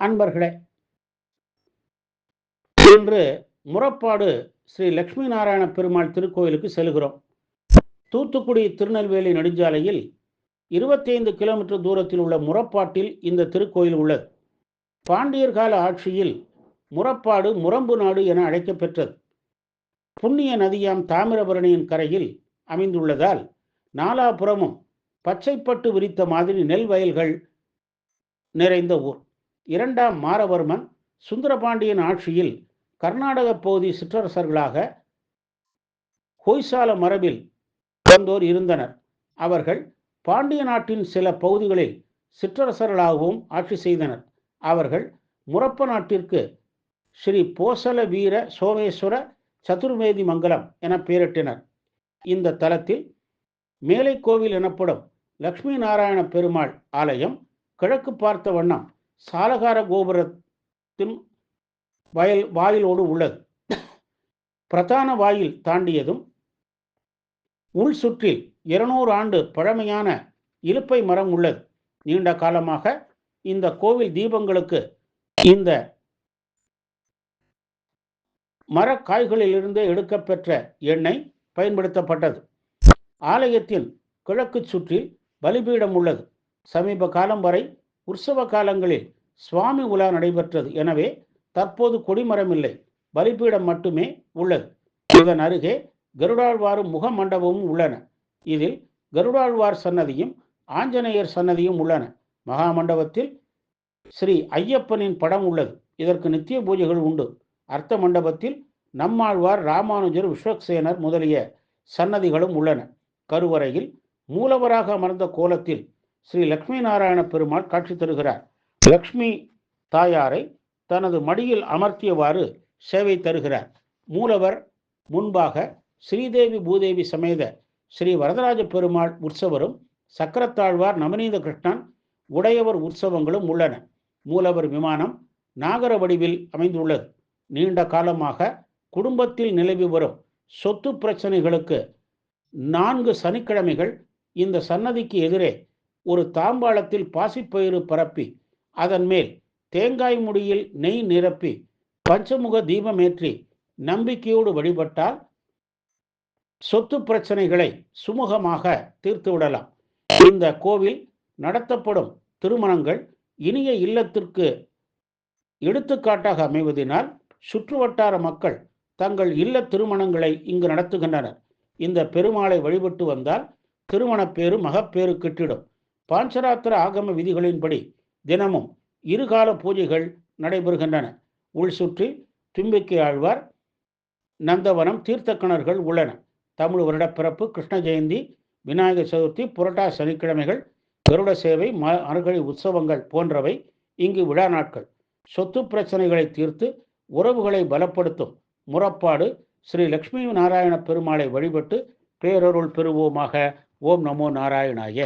அன்பர்களே. இன்று முறப்பாடு ஸ்ரீ லக்ஷ்மி நாராயண பெருமாள் திருக்கோயிலுக்கு செல்கிறோம். தூத்துக்குடி திருநெல்வேலி நெடுஞ்சாலையில் இருபத்தி ஐந்து கிலோமீட்டர் தூரத்தில் உள்ள முறப்பாட்டில் இந்த திருக்கோயில் உள்ளது. பாண்டியர் கால ஆட்சியில் முறப்பாடு முரம்பு நாடு என அழைக்கப்பெற்றது. புண்ணிய நதியாம் தாமிரபரணியின் கரையில் அமைந்துள்ளதால் நாலாபுறமும் பச்சைப்பட்டு விரித்த மாதிரி நெல் வயல்கள் நிறைந்த ஊர். இரண்டாம் மாரவர்மன் சுந்தரபாண்டியன் ஆட்சியில் கர்நாடக பகுதி சிற்றரசர்களாக ஹொய்சால மரபில் வந்தோர் இருந்தனர். அவர்கள் பாண்டிய நாட்டின் சில பகுதிகளில் சிற்றரசர்களாகவும் ஆட்சி செய்தனர். அவர்கள் முரப்ப நாட்டிற்கு ஸ்ரீ போசல வீர சோமேஸ்வர சதுர்வேதி மங்கலம் என பெயரிட்டனர். இந்த தலத்தில் மேலை கோவில் எனப்படும் லக்ஷ்மி நாராயண பெருமாள் ஆலயம் கிழக்கு பார்த்த வண்ணம் சாலகார கோபுரத்தின் வயல் வாயிலோடு உள்ளது. பிரதான வாயில் தாண்டியதும் உள் சுற்றில் இருநூறு ஆண்டு பழமையான இலுப்பை மரம் உள்ளது. நீண்ட காலமாக இந்த கோவில் தீபங்களுக்கு இந்த மரக்காய்களிலிருந்து எடுக்கப்பெற்ற எண்ணெய் பயன்படுத்தப்பட்டது. ஆலயத்தின் கிழக்கு சுற்றில் பலிபீடம் உள்ளது. சமீப காலம் வரை உற்சவ காலங்களில் சுவாமி உலா நடைபெற்றது. எனவே தற்போது கொடிமரம் இல்லை. பலிபீடம் மட்டுமே உள்ளது. இதன் அருகே கருடாழ்வாரும் முக மண்டபமும் உள்ளன. இதில் கருடாழ்வார் சன்னதியும் ஆஞ்சநேயர் சன்னதியும் உள்ளன. மகா மண்டபத்தில் ஸ்ரீ ஐயப்பனின் படம் உள்ளது. இதற்கு நித்திய பூஜைகள் உண்டு. அர்த்த மண்டபத்தில் நம்மாழ்வார் ராமானுஜர் விஸ்வக்சேனர் முதலிய சன்னதிகளும் உள்ளன. கருவறையில் மூலவராக அமர்ந்த கோலத்தில் ஸ்ரீ லக்ஷ்மி நாராயண பெருமாள் காட்சி தருகிறார். லக்ஷ்மி தாயாரை தனது மடியில் அமர்த்தியவாறு சேவை தருகிறார். மூலவர் முன்பாக ஸ்ரீதேவி பூதேவி சமேத ஸ்ரீ வரதராஜ பெருமாள் உற்சவரும் சக்கரத்தாழ்வார் நவநீத கிருஷ்ணன் உடையவர் உற்சவங்களும் உள்ளன. மூலவர் விமானம் நாகர வடிவில் அமைந்துள்ளது. நீண்ட காலமாக குடும்பத்தில் நிலவி வரும் சொத்து பிரச்சனைகளுக்கு நான்கு சனிக்கிழமைகள் இந்த சன்னதிக்கு எதிரே ஒரு தாம்பாளத்தில் பாசிப்பயிறு பரப்பி அதன் மேல் தேங்காய் முடியில் நெய் நிரப்பி பஞ்சமுக தீபமேற்றி நம்பிக்கையோடு வழிபட்டால் சொத்து பிரச்சனைகளை சுமூகமாக தீர்த்து விடலாம். இந்த கோவில் நடத்தப்படும் திருமணங்கள் இனிய இல்லத்திற்கு எடுத்துக்காட்டாக அமைவதனால் சுற்றுவட்டார மக்கள் தங்கள் இல்ல திருமணங்களை இங்கு நடத்துகின்றனர். இந்த பெருமாளை வழிபட்டு வந்தால் திருமணப்பேறு மகப்பேறு கிட்டிடும். பாஞ்சராத்திர ஆகம விதிகளின்படி தினமும் இருகால பூஜைகள் நடைபெறுகின்றன. உள் சுற்றி தும்பிக்கை ஆழ்வார் நந்தவனம் தீர்த்தக்கணர்கள் உள்ளன. தமிழ் வருடப்பிறப்பு கிருஷ்ண ஜெயந்தி விநாயகர் சதுர்த்தி புரட்டா சனிக்கிழமைகள் கருட சேவை ம அருகழி உற்சவங்கள் போன்றவை இங்கு விழா நாட்கள். சொத்து பிரச்சனைகளை தீர்த்து உறவுகளை பலப்படுத்தும் முறப்பாடு ஸ்ரீ லக்ஷ்மி நாராயண பெருமாளை வழிபட்டு பேரருள் பெறுவோமாக. ஓம் நமோ நாராயணாய.